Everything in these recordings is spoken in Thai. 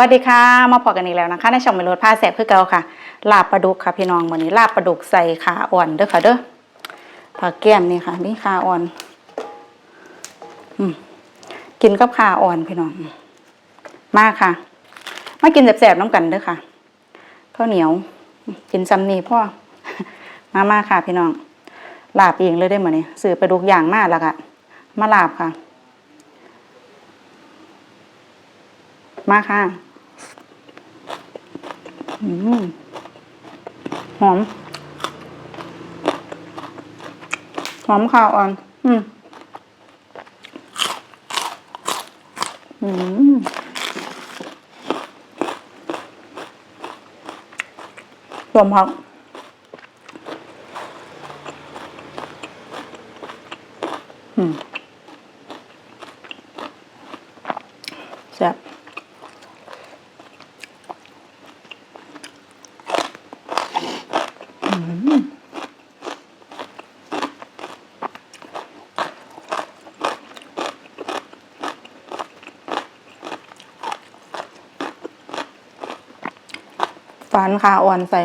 วัสดีค่ะ มาพอกันอีกแล้วนะคะ ในช่องเมโลดผ้าแสบคือเก่าค่ะ ลาบปลาดุกค่ะพี่น้องวันนี้ลาบปลาดุกใส่ขาอ่อนเด้อค่ะเด้อผักแก้มนี่ค่ะมีขาอ่อนอืมกินกับขาอ่อนพี่น้องมากค่ะ มากินแสบๆน้ำกันเด้อค่ะข้าวเหนียว กินซ้ำนี่พ่อมามาค่ะ พี่น้องลาบเองเลยได้เหมือนนี้ซื้อปลาดุกอย่างมากแล้วค่ะมาลาบค่ะมาค่ะ หอม หอมข้าวอ่อน อืมอืมรวมพักอืมแซ่บ ฝานขาอ่อนใส่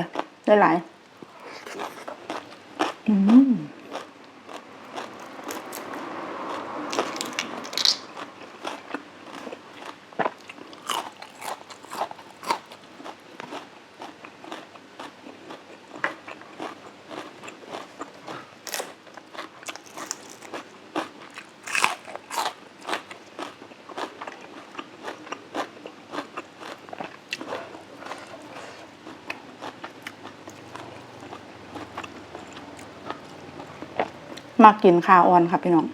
ได้หลายอืม มากินข้าวอ่อนค่ะพี่น้อง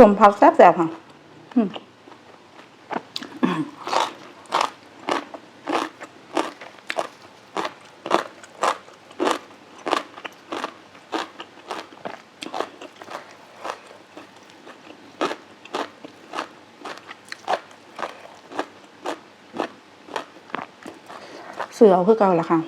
สมพักแซ่บๆค่ะอืมเสือคือเก่าละค่ะ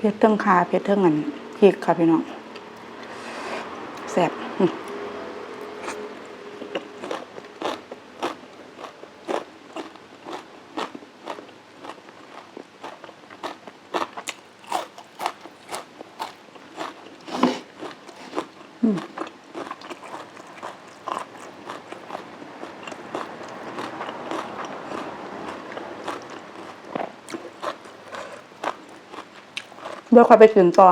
เพชรเทิงคาเพชรเทิงอันพริกค่ะพี่น้องแซ่บอืม เดี๋ยวค่อยไปกินต่อ